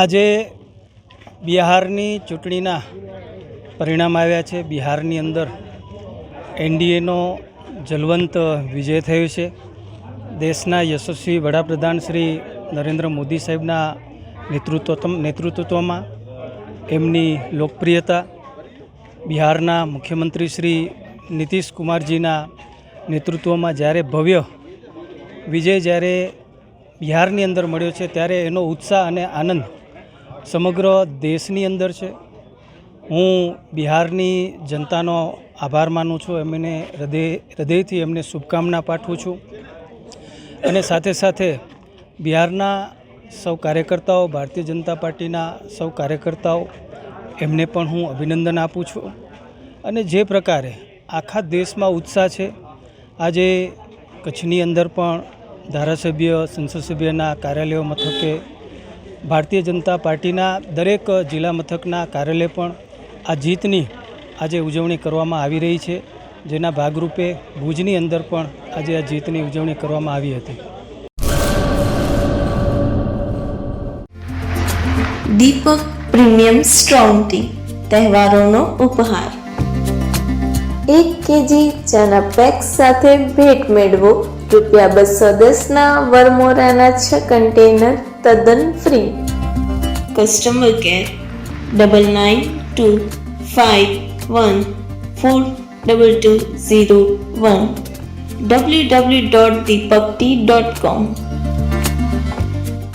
આજે બિહારની ચૂંટણીના પરિણામ આવ્યા છે. બિહારની અંદર એનડીએનો જલવંત વિજય થયો છે. દેશના યશસ્વી વડાપ્રધાન શ્રી નરેન્દ્ર મોદી સાહેબના નેતૃત્વ નેતૃત્વમાં એમની લોકપ્રિયતા, બિહારના મુખ્યમંત્રી શ્રી નીતિશ કુમારજીના નેતૃત્વમાં જ્યારે ભવ્ય વિજય જ્યારે બિહારની અંદર મળ્યો છે, ત્યારે એનો ઉત્સાહ અને આનંદ સમગ્ર દેશની અંદર છે. હું બિહારની જનતાનો આભાર માનું છું. એમને હૃદય, હૃદયથી એમને શુભકામના પાઠવું છું. અને સાથે સાથે બિહારના સૌ કાર્યકર્તાઓ, ભારતીય જનતા પાર્ટીના સૌ કાર્યકર્તાઓ, એમને પણ હું અભિનંદન આપું છું. અને જે પ્રકારે આખા દેશમાં ઉત્સાહ છે, આજે કચ્છની અંદર પણ ધારાસભ્ય સંસદ સભ્યના કાર્યાલયો મથકે ભારતીય જનતા પાર્ટીના દરેક જિલ્લા મથકના કાર્યાલય પણ આ જીતની આજે ઉજવણી કરવામાં આવી રહી છે, જેના ભાગરૂપે ભુજની અંદર પણ આજે આ જીતની ઉજવણી કરવામાં આવી હતી. દીપક પ્રીમિયમ સ્ટ્રોંગ ટી તહેવારોનો ઉપહાર. એક કેજી ચાના પેક સાથે ભેટ મેળવો, રૂપિયા બસો દસના વરમોરાના છ કન્ટેનર તદ્દન free customer care double nine two five one four double two zero one W W dot Deepak T dot com